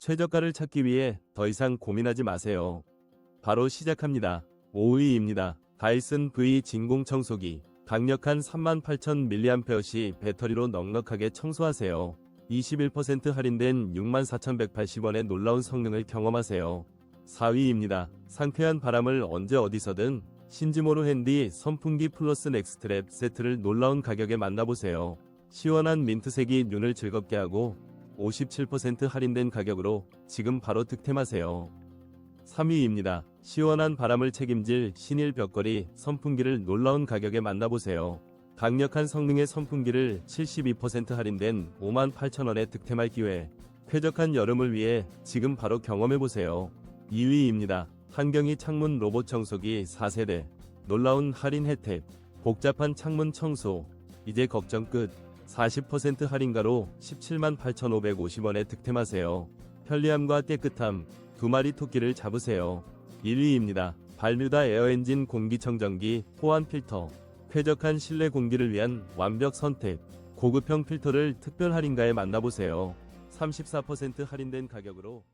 최저가를 찾기 위해 더 이상 고민하지 마세요. 바로 시작합니다. 5위입니다. 다이슨 V 진공 청소기. 강력한 38,000mAh 배터리로 넉넉하게 청소하세요. 21% 할인된 64,180원의 놀라운 성능을 경험하세요. 4위입니다. 상쾌한 바람을 언제 어디서든 신지모로 핸디 선풍기 플러스 넥스트랩 세트를 놀라운 가격에 만나보세요. 시원한 민트색이 눈을 즐겁게 하고 57% 할인된 가격으로 지금 바로 득템하세요. 3위입니다. 시원한 바람을 책임질 신일 벽걸이 선풍기를 놀라운 가격에 만나보세요. 강력한 성능의 선풍기를 72% 할인된 58,000원에 득템할 기회. 쾌적한 여름을 위해 지금 바로 경험해보세요. 2위입니다. 한경이 창문 로봇 청소기 4세대. 놀라운 할인 혜택. 복잡한 창문 청소. 이제 걱정 끝. 40% 할인가로 17만 8,550원에 득템하세요. 편리함과 깨끗함. 두 마리 토끼를 잡으세요. 1위입니다. 발뮤다 에어엔진 공기청정기 호환 필터. 쾌적한 실내 공기를 위한 완벽 선택. 고급형 필터를 특별 할인가에 만나보세요. 34% 할인된 가격으로